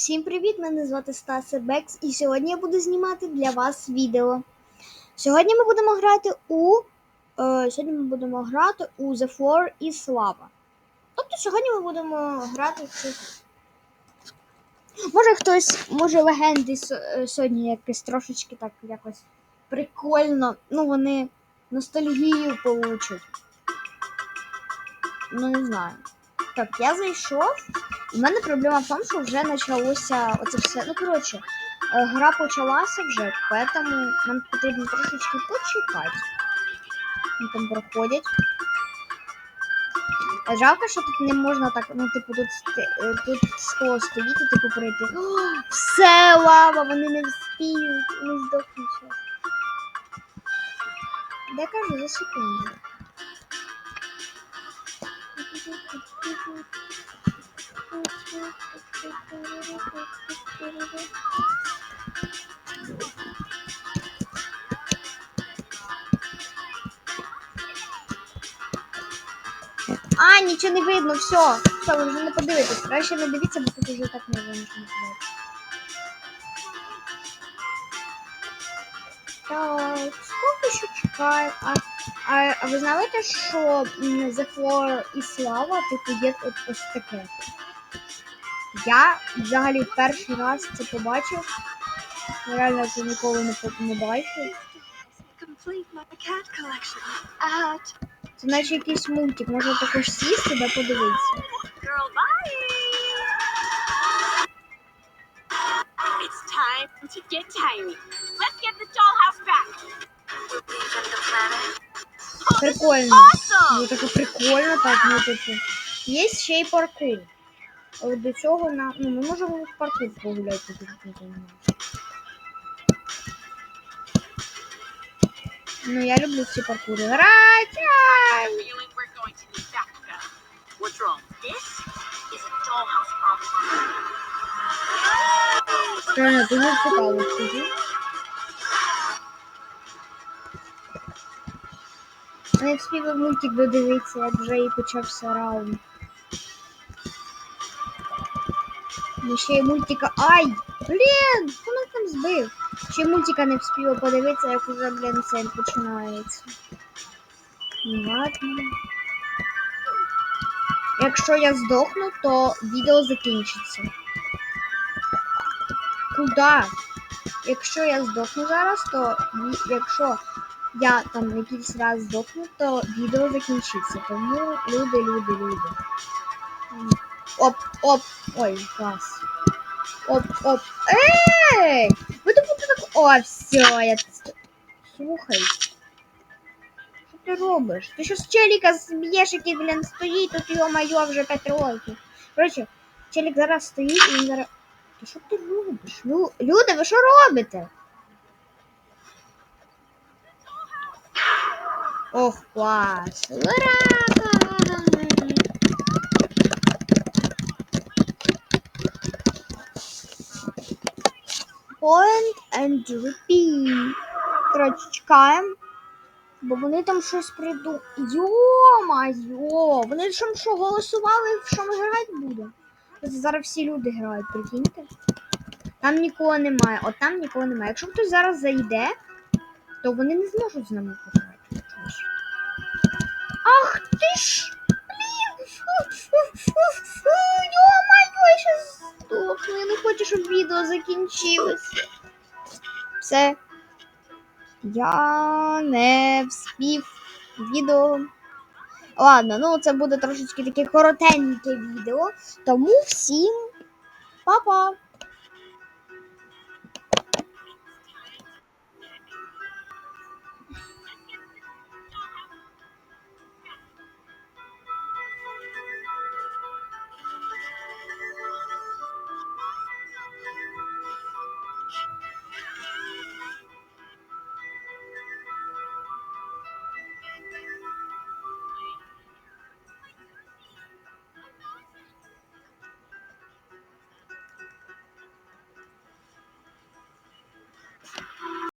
Всім привіт! Мене звати Стаса Бекс, і сьогодні я буду знімати для вас відео. Сьогодні ми будемо грати у. Е, сьогодні ми будемо грати у The Floor і Слава. Тобто сьогодні ми будемо грати в. Може хтось, може легенди е, сьогодні якось трошечки так якось прикольно. Ну, вони ностальгію получать. Ну, не знаю. Так, я зайшов. У мене проблема в тому, що вже почалося оце все. Ну, коротше, е, гра почалася вже, поэтому нам потрібно трошечки почекати. Вони там проходять. Е, Жалко, що тут не можна так, ну, типу, тут, е, тут скло стоїть і типу пройти. О, все, лава, вони не вспіють, не здохнуть. Де кажу, за секунду. А, нічого не видно, все. Все, ви вже не подивитесь. Краще не дивіться, бо тут вже так не видно, що не подивитися. Ще чекаю? А, а, а ви знаєте, що The Floor і Слава, типу, є от ось таке? Я взагалі перший раз це побачив. Реально це ніколи не, не бачив. Це наче якийсь мультик, можна також сісти да подивитися. Girl It's time to get tiny. Let's get the dollhouse back. Прикольно. Ну таке прикольно, так, ну типу. Є ще й паркур. Але до цього на. Ну, ми можемо в паркур погуляти, тут не знаю. Ну, я люблю ці паркури. Problem. Реально, дуже цікаво, скажи. Не встиг мультик додивитися, як вже і почався раунд. Ну ще й мультика. Ай! Блін! Хто нас там збив? Ще мультика не встигла подивитися, як уже, блін, це починається. Ну ладно. Якщо я здохну, то відео закінчиться. Куда? Якщо я здохну зараз, то якщо я там якийсь раз здохну, то відео закінчиться. Тому люди, люди, люди. Оп, оп. Ой, клас. Оп, оп. Ей! Ви тут так. О, все, я. Слухай. Що ти робиш? Ти що з челіка зб'єш, який, блін, стоїть, тут його майо вже 5 років. Коротше, челік зараз стоїть і він зараз. Та що ти робиш? Лю... Люди, ви що робите? Ох, клас. Ура! Point and repeat. Коротше, чекаємо. Бо вони там щось придумали. Йо-майо! Вони ж там що голосували, що ми грати будемо? Зараз всі люди грають, прикиньте. Там нікого немає, от там нікого немає. Якщо хтось зараз зайде, то вони не зможуть з нами? Ах ти ж! Блін! Йо-майо, я щас здохну. Я не хочу, щоб відео закінчилося. Все. Я не вспів відео. Ладно, ну це буде трошечки таке коротеньке відео. Тому всім па-па!